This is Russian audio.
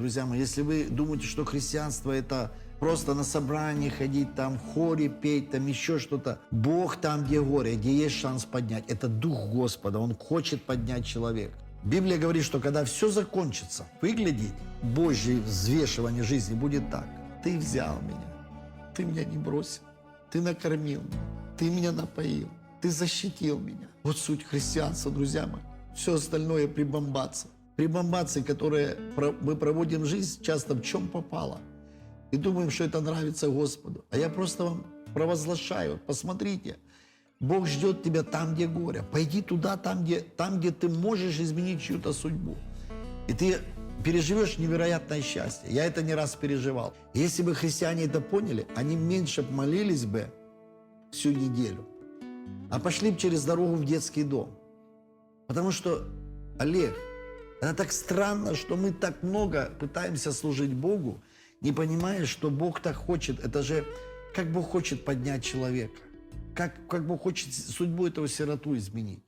друзья мои, если вы думаете, что христианство это просто на собрании ходить, там в хоре петь, там еще что-то. Бог там, где горе, где есть шанс поднять. Это Дух Господа, Он хочет поднять человека. Библия говорит, что когда все закончится, выглядеть Божье взвешивание жизни будет так. Ты взял меня, ты меня не бросил, ты накормил меня, ты меня напоил, ты защитил меня. Вот суть христианства, друзья мои. Все остальное прибамбаться. Прибамбации, которые мы проводим жизнь часто в чем попало. И думаем, что это нравится Господу. А я просто вам провозглашаю, посмотрите, Бог ждет тебя там, где горе. Пойди туда, там где, там, где ты можешь изменить чью-то судьбу. И ты переживешь невероятное счастье. Я это не раз переживал. Если бы христиане это поняли, они меньше молились бы всю неделю, а пошли бы через дорогу в детский дом. Потому что, Олег, это так странно, что мы так много пытаемся служить Богу, не понимая, что Бог так хочет. Это же как Бог хочет поднять человека. Как, как Бог хочет судьбу этого сироту изменить.